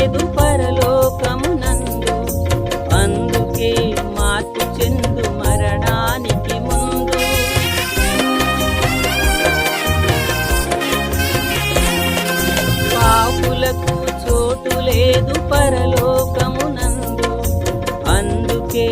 లేదు పరలోకమునందు. అందుకే మార్పు చెందు మరణానికి ముందు. పాపులకు చోటు లేదు పరలోకమునందు. అందుకే